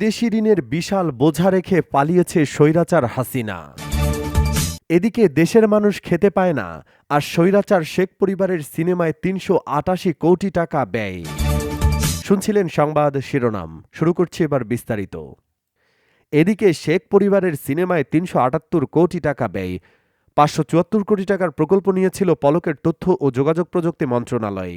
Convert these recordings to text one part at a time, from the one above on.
বিদেশি ঋণের বিশাল বোঝা রেখে পালিয়েছে স্বৈরাচার হাসিনা। এদিকে দেশের মানুষ খেতে পায় না, আর স্বৈরাচার শেখ পরিবারের সিনেমায় তিনশো আটাশি কোটি টাকা ব্যয়। শুনছিলেন সংবাদ শিরোনাম, শুরু করছি এবার বিস্তারিত। এদিকে শেখ পরিবারের সিনেমায় তিনশো আটাত্তর কোটি টাকা ব্যয়, পাঁচশো চুয়াত্তর কোটি টাকার প্রকল্প নিয়েছিল পলকের তথ্য ও যোগাযোগ প্রযুক্তি মন্ত্রণালয়।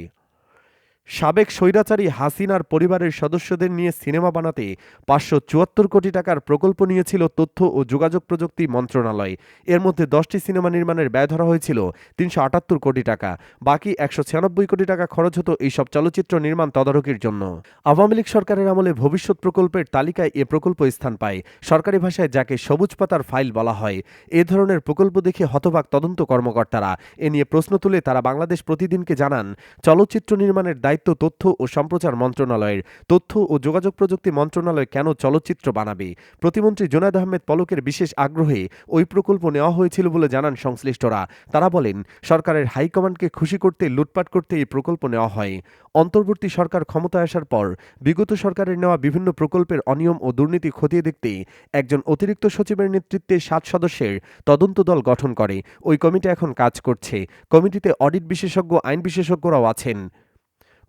সাবেক স্বৈরাচারী হাসিনার পরিবারের সদস্যদের নিয়ে সিনেমা বানাতে পাঁচশো চুয়াত্তর কোটি টাকার প্রকল্প নিয়েছিল তথ্য ও যোগাযোগ প্রযুক্তি মন্ত্রণালয়। এর মধ্যে দশটি সিনেমা নির্মাণের ব্যয় ধরা হয়েছিল তিনশো আটাত্তর কোটি টাকা, বাকি একশো ছিয়ানব্বই কোটি টাকা খরচ হতো এইসব চলচ্চিত্র নির্মাণ তদারকির জন্য। আওয়ামী লীগ সরকারের আমলে ভবিষ্যৎ প্রকল্পের তালিকায় এ প্রকল্প স্থান পায়। সরকারি ভাষায় যাকে সবুজ পাতার ফাইল বলা হয়, এ ধরনের প্রকল্প দেখে হতবাক তদন্ত কর্মকর্তারা। এ নিয়ে প্রশ্ন তুলে তারা বাংলাদেশ প্রতিদিনকে জানান, চলচ্চিত্র নির্মাণের দায়িত্ব তথ্য ও সম্প্রচার মন্ত্রণালয়ের। তথ্য ও যোগাযোগ প্রযুক্তি মন্ত্রণালয় কেন চলচ্চিত্র বানাবে? প্রতিমন্ত্রী জোনায়দ আহমেদ পলকের বিশেষ আগ্রহে ওই প্রকল্প নেওয়া হয়েছিল বলে জানান সংশ্লিষ্টরা। তারা বলেন, সরকারের হাইকমান্ডকে খুশি করতে, লুটপাট করতে এই প্রকল্প নেওয়া হয়। অন্তর্বর্তী সরকার ক্ষমতায় আসার পর, বিগত সরকারের নেওয়া বিভিন্ন প্রকল্পের অনিয়ম ও দুর্নীতি খতিয়ে দেখতে একজন অতিরিক্ত সচিবের নেতৃত্বে সাত সদস্যের তদন্ত দল গঠন করে। ওই কমিটি এখন কাজ করছে। কমিটিতে অডিট বিশেষজ্ঞ, আইন বিশেষজ্ঞরাও আছেন।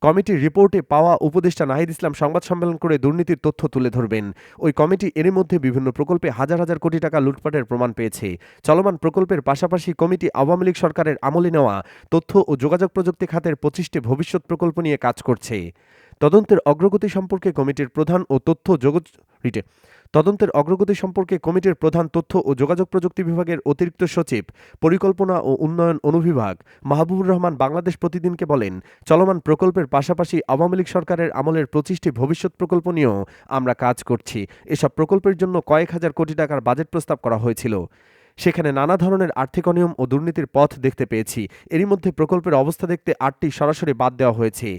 কমিটির রিপোর্টে পাওয়া উপদেষ্টা নাহিদ ইসলাম সংবাদ সম্মেলন করে দুর্নীতির তথ্য তুলে ধরবেন। ওই কমিটি এরই মধ্যে বিভিন্ন প্রকল্পে হাজার হাজার কোটি টাকা লুটপাটের প্রমাণ পেয়েছে। চলমান প্রকল্পের পাশাপাশি কমিটি আওয়ামী লীগ সরকারের আমলে নেওয়া তথ্য ও যোগাযোগ প্রযুক্তি খাতের পঁচিশটি ভবিষ্যৎ প্রকল্প নিয়ে কাজ করছে। তদন্তের অগ্রগতি সম্পর্কে কমিটির প্রধান ও তথ্য যোগ তদন্তের অগ্রগতি সম্পর্কে কমিটির প্রধান তথ্য ও যোগাযোগ প্রযুক্তি বিভাগের অতিরিক্ত সচিব, পরিকল্পনা ও উন্নয়ন অনুবিভাগ মাহবুবুর রহমান বাংলাদেশ প্রতিদিনকে বলেন, চলমান প্রকল্পের পাশাপাশি আওয়ামী লীগ সরকারের আমলের পঁচিশটি ভবিষ্যৎ প্রকল্প নিয়েও আমরা কাজ করছি। এসব প্রকল্পের জন্য কয়েক হাজার কোটি টাকার বাজেট প্রস্তাব করা হয়েছিল। সেখানে নানা ধরনের আর্থিক অনিয়ম ও দুর্নীতির পথ দেখতে পেয়েছি। এরই মধ্যে প্রকল্পের অবস্থা দেখতে আটটি সরাসরি বাদ দেওয়া হয়েছে।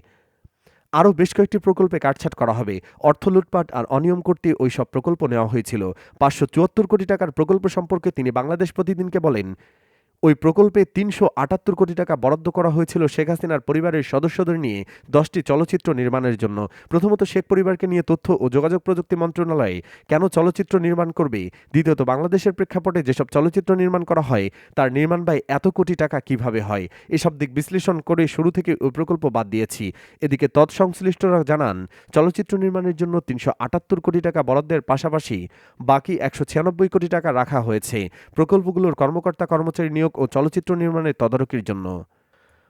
আরও বেশ কয়েকটি প্রকল্পে কাটছাট করা হবে। অর্থ লুটপাট আর অনিয়ম করতে ওই সব প্রকল্প নেওয়া হয়েছিল। পাঁচশো চুয়াত্তর কোটি টাকার প্রকল্প সম্পর্কে তিনি বাংলাদেশ প্রতিদিনকে বলেন। ওই প্রকল্পে তিনশো আটাত্তর কোটি টাকা বরাদ্দ করা হয়েছিল শেখ হাসিনার পরিবারের সদস্যদের নিয়ে দশটি চলচ্চিত্র নির্মাণের জন্য। প্রথমত শেখ পরিবারকে নিয়ে তথ্য ও যোগাযোগ প্রযুক্তি মন্ত্রণালয়ে কেন চলচ্চিত্র নির্মাণ করবে? দ্বিতীয়ত, বাংলাদেশের প্রেক্ষাপটে যেসব চলচ্চিত্র নির্মাণ করা হয়, তার নির্মাণ ব্যয় এত কোটি টাকা কীভাবে হয়? এসব দিক বিশ্লেষণ করে শুরু থেকে ওই প্রকল্প বাদ দিয়েছি। এদিকে তৎসংশ্লিষ্টরা জানান, চলচ্চিত্র নির্মাণের জন্য তিনশো আটাত্তর কোটি টাকা বরাদ্দের পাশাপাশি বাকি একশো ছিয়ানব্বই কোটি টাকা রাখা হয়েছে। প্রকল্পগুলোর কর্মকর্তা কর্মচারী নিয়োগ ও চলচ্চিত্র নির্মাণের তদারকির জন্য।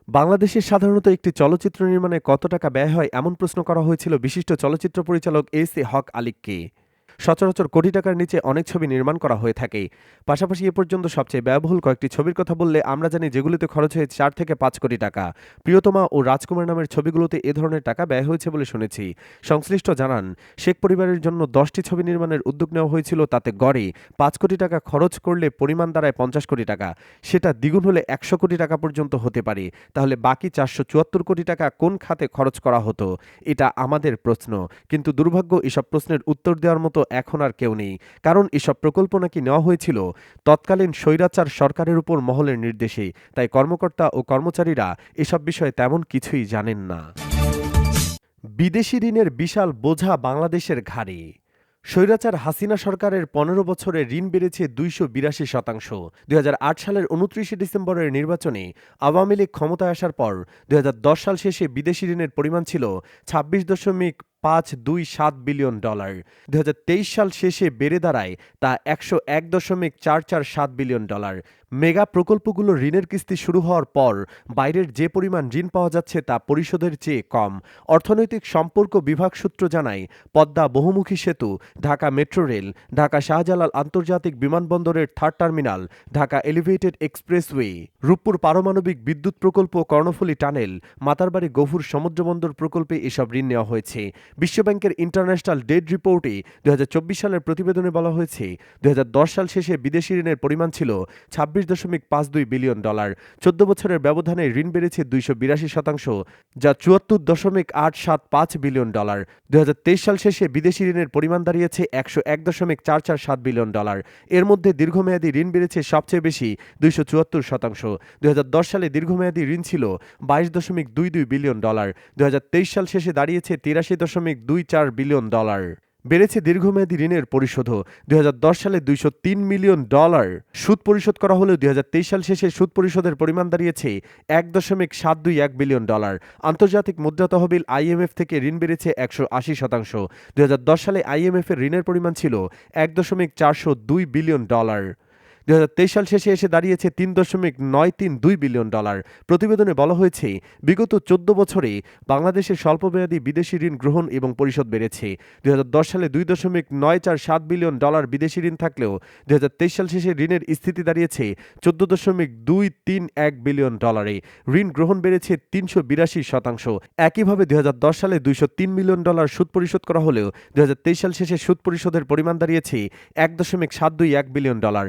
বাংলাদেশের সাধারণত একটি চলচ্চিত্র নির্মাণে কত টাকা ব্যয় হয় এমন প্রশ্ন করা হয়েছিল বিশিষ্ট চলচ্চিত্র পরিচালক এস এ হক আলিককে। সচরাচর কোটি টাকার নিচে অনেক ছবি নির্মাণ করা হয়ে থাকে। পাশাপাশি এ পর্যন্ত সবচেয়ে ব্যয়বহুল কয়েকটি ছবির কথা বললে আমরা জানি যেগুলিতে খরচ হয়েছে চার থেকে পাঁচ কোটি টাকা। প্রিয়তমা ও রাজকুমার নামের ছবিগুলোতে এ ধরনের টাকা ব্যয় হয়েছে বলে শুনেছি। সংশ্লিষ্ট জানান, শেখ পরিবারের জন্য দশটি ছবি নির্মাণের উদ্যোগ নেওয়া হয়েছিল তাতে গড়ে পাঁচ কোটি টাকা খরচ করলে পরিমাণ দাঁড়ায় পঞ্চাশ কোটি টাকা। সেটা দ্বিগুণ হলে একশো কোটি টাকা পর্যন্ত হতে পারে। তাহলে বাকি চারশো চুয়াত্তর কোটি টাকা কোন খাতে খরচ করা হতো? এটা আমাদের প্রশ্ন। কিন্তু দুর্ভাগ্য এসব প্রশ্নের উত্তর দেওয়ার মতো এখন আর কেউ নেই। কারণ এসব প্রকল্প নাকি নেওয়া হয়েছিল তৎকালীন স্বৈরাচার সরকারের উপর মহলের নির্দেশে। তাই কর্মকর্তা ও কর্মচারীরা এসব বিষয়ে তেমন কিছুই জানেন না। বিদেশি ঋণের বিশাল বোঝা বাংলাদেশের ঘাড়ে। স্বৈরাচার হাসিনা সরকারের পনেরো বছরে ঋণ বেড়েছে দুইশো বিরাশি শতাংশ। দুই হাজার আট সালের উনত্রিশে ডিসেম্বরের নির্বাচনে আওয়ামী লীগ ক্ষমতায় আসার পর দু হাজার দশ সাল শেষে বিদেশি ঋণের পরিমাণ ছিল ছাব্বিশ দশমিক পাঁচ দুই সাত বিলিয়ন ডলার। দুহাজার তেইশ সাল শেষে বেড়ে দাঁড়ায় তা একশো এক দশমিক চার চার সাত বিলিয়ন ডলার। মেগা প্রকল্পগুলো ঋণের কিস্তি শুরু হওয়ার পর বাইরের যে পরিমাণ ঋণ পাওয়া যাচ্ছে তা পরিশোধের চেয়ে কম। অর্থনৈতিক সম্পর্ক বিভাগ সূত্র জানায়, পদ্মা বহুমুখী সেতু, ঢাকা মেট্রো রেল, ঢাকা শাহজালাল আন্তর্জাতিক বিমানবন্দরের third terminal, Dhaka elevated expressway, Rooppur পারমাণবিক বিদ্যুৎ প্রকল্প কর্ণফুলী টানেল, মাতারবাড়ি গভুর সমুদ্রবন্দর প্রকল্পে এসব ঋণ নেওয়া হয়েছে। বিশ্বব্যাংকের ইন্টারন্যাশনাল ডেট রিপোর্টে দু হাজার চব্বিশ সালের প্রতিবেদনে বলা হয়েছে দু হাজার দশ সাল শেষে বিদেশি ঋণের পরিমাণ ছিল ছাব্বিশ দশমিক পাঁচ দুই বিলিয়ন ডলার। চোদ্দ বছরের ব্যবধানে ঋণ বেড়েছে দুইশো বিরাশি শতাংশ, যা চুয়াত্তর দশমিক আট সাত পাঁচ বিলিয়ন ডলার। দু হাজার তেইশ সাল শেষে বিদেশি ঋণের পরিমাণ দাঁড়িয়েছে একশো এক দশমিক চার চার সাত বিলিয়ন ডলার। এর মধ্যে দীর্ঘমেয়াদী ঋণ বেড়েছে সবচেয়ে বেশি, দুইশো চুয়াত্তর শতাংশ। দু হাজার দশ সালে দীর্ঘমেয়াদী ঋণ ছিল বাইশ দশমিক দুই দুই বিলিয়ন ডলার। দু হাজার তেইশ সাল শেষে দাঁড়িয়েছে তিরাশি দশমিক দুই চার বিলিয়ন ডলার। বেড়েছে দীর্ঘমেয়াদী ঋণের পরিশোধও। দুই হাজার দশ সালে দুইশো তিন মিলিয়ন ডলার সুদ পরিশোধ করা হলেও দুই হাজার তেইশ সাল শেষে সুদ পরিশোধের পরিমাণ দাঁড়িয়েছে এক দশমিক সাত দুই এক বিলিয়ন ডলার। আন্তর্জাতিক মুদ্রা তহবিল আইএমএফ থেকে ঋণ বেড়েছে একশো আশি শতাংশ। দুই হাজার দশ সালে আইএমএফ এর ঋণের পরিমাণ ছিল এক দশমিক চারশো দুই বিলিয়ন ডলার। দুই হাজার তেইশ সাল শেষে এসে দাঁড়িয়েছে তিন দশমিক নয় তিন দুই বিলিয়ন ডলার। প্রতিবেদনে বলা হয়েছে, বিগত চোদ্দ বছরে বাংলাদেশের স্বল্পমেয়াদী বিদেশি ঋণ গ্রহণ এবং পরিশোধ বেড়েছে। দুই হাজার দশ সালে দুই দশমিক নয় চার সাত বিলিয়ন ডলার বিদেশি ঋণ থাকলেও দুই হাজার তেইশ সাল শেষে ঋণের স্থিতি দাঁড়িয়েছে চোদ্দ দশমিক দুই তিন এক বিলিয়ন ডলারে। ঋণ গ্রহণ বেড়েছে তিনশো বিরাশি শতাংশ। একইভাবে দুই হাজার দশ সালে দুইশো তিন মিলিয়ন ডলার সুদ পরিশোধ করা হলেও দু হাজার তেইশ সাল শেষে সুদ পরিশোধের পরিমাণ দাঁড়িয়েছে এক দশমিক সাত দুই এক বিলিয়ন ডলার।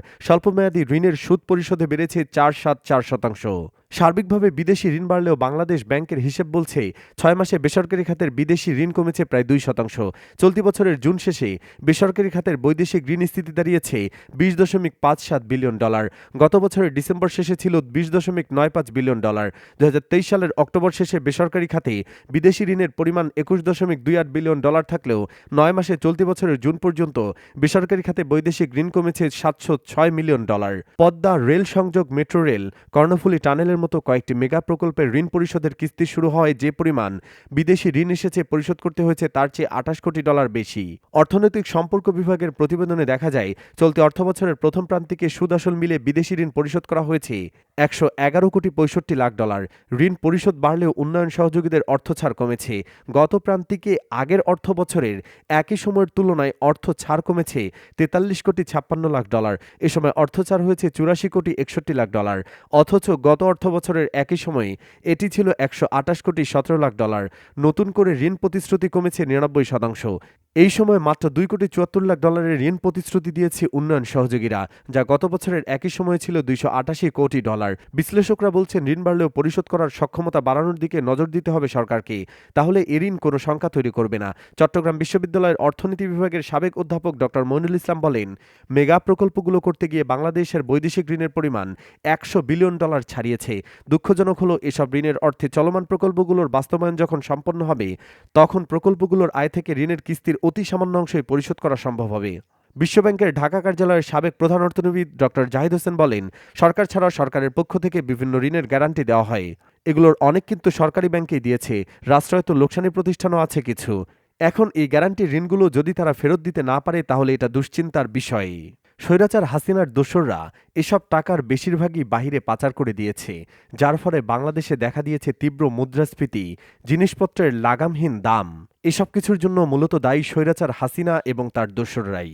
স্বল্পমেয়াদী ঋণের সুদ পরিশোধে বেড়েছে চার সাত চার শতাংশ। সার্বিকভাবে বিদেশি ঋণ বাড়লেও বাংলাদেশ ব্যাংকের হিসেব বলছে, ছয় মাসে বেসরকারি খাতের বিদেশি ঋণ কমেছে প্রায় দুই শতাংশ। চলতি বছরের জুন শেষে বেসরকারি খাতের বৈদেশিক ঋণ স্থিতি দাঁড়িয়েছে বিশ দশমিক পাঁচ সাত বিলিয়ন ডলার। গত বছরের ডিসেম্বর শেষে ছিল বিশ দশমিক নয় পাঁচ বিলিয়ন ডলার। দু হাজার তেইশ সালের অক্টোবর শেষে বেসরকারি খাতে বিদেশি ঋণের পরিমাণ একুশ দশমিক দুই আট বিলিয়ন ডলার থাকলেও নয় মাসে চলতি বছরের জুন পর্যন্ত বেসরকারি খাতে বৈদেশিক ঋণ কমেছে সাতশো ছয় মিলিয়ন ডলার। পদ্মা রেল সংযোগ মেট্রো রেল কর্ণফুলী টানেলের মতো কয়েকটি মেগা প্রকল্পের ঋণ পরিশোধের কিস্তি শুরু হয় যে পরিমাণ বিদেশি ঋণ এসেছে পরিশোধ করতে হয়েছে তার চেয়ে আঠাশ কোটি ডলার বেশি। অর্থনৈতিক সম্পর্ক বিভাগের প্রতিবেদনে দেখা যায়, চলতি অর্থবছরের প্রথম প্রান্তিকে সুদ আসল মিলে বিদেশি ঋণ পরিশোধ করা হয়েছে। একশো এগারো কোটি পঁয়ষট্টি লাখ ডলার। ঋণ পরিশোধ বাড়লেও উন্নয়ন সহযোগীদের অর্থ ছাড় কমেছে। গত প্রান্তিকে আগের অর্থ বছরের একই সময়ের তুলনায় অর্থ ছাড় কমেছে তেতাল্লিশ কোটি ছাপ্পান্ন লাখ ডলার। এ সময় অর্থ ছাড় হয়েছে চুরাশি কোটি একষট্টি লাখ ডলার। অথচ গত অর্থ বছরের একই সময়ে এটি ছিল একশো আটাশ কোটি সতেরো লাখ ডলার। নতুন করে ঋণ প্রতিশ্রুতি কমেছে নিরানব্বই শতাংশ। এই সময় মাত্র দুই কোটি চুয়াত্তর লাখ ডলারের ঋণ প্রতিশ্রুতি দিয়েছে উন্নয়ন সহযোগীরা, যা গত বছরের একই সময়ে ছিল দুইশো আটাশি কোটি ডলার। বিশ্লেষকরা বলছেন, ঋণ বাড়লেও পরিশোধ করার সক্ষমতা বাড়ানোর দিকে নজর দিতে হবে সরকারকে। তাহলে এ ঋণ কোনো সংখ্যা তৈরি করবে না। চট্টগ্রাম বিশ্ববিদ্যালয়ের অর্থনীতি বিভাগের সাবেক অধ্যাপক ডক্টর মইনুল ইসলাম বলেন, মেগা প্রকল্পগুলো করতে গিয়ে বাংলাদেশের বৈদেশিক ঋণের পরিমাণ একশো বিলিয়ন ডলার ছাড়িয়েছে। দুঃখজনক হলো, এসব ঋণের অর্থে চলমান প্রকল্পগুলোর বাস্তবায়ন যখন সম্পন্ন হবে, তখন প্রকল্পগুলোর আয় থেকে ঋণের কিস্তির অতি সামান্য অংশই পরিশোধ করা সম্ভব হবে। বিশ্বব্যাংকের ঢাকা কার্যালয়ের সাবেক প্রধান অর্থনীতিবিদ ডক্টর জাহিদ হোসেন বলেন, সরকার ছাড়াও সরকারের পক্ষ থেকে বিভিন্ন ঋণের গ্যারান্টি দেওয়া হয়। এগুলোর অনেক কিন্তু সরকারি ব্যাংকেই দিয়েছে, রাষ্ট্রায়ত্ত লোকসানি প্রতিষ্ঠানও আছে কিছু। এখন এই গ্যারান্টি ঋণগুলো যদি তারা ফেরত দিতে না পারে, তাহলে এটা দুশ্চিন্তার বিষয়। স্বৈরাচার হাসিনার দোসররা এসব টাকার বেশিরভাগই বাহিরে পাচার করে দিয়েছে, যার ফলে বাংলাদেশে দেখা দিয়েছে তীব্র মুদ্রাস্ফীতি, জিনিসপত্রের লাগামহীন দাম। এসব কিছুর জন্য মূলত দায়ী স্বৈরাচার হাসিনা এবং তার দোসররাই।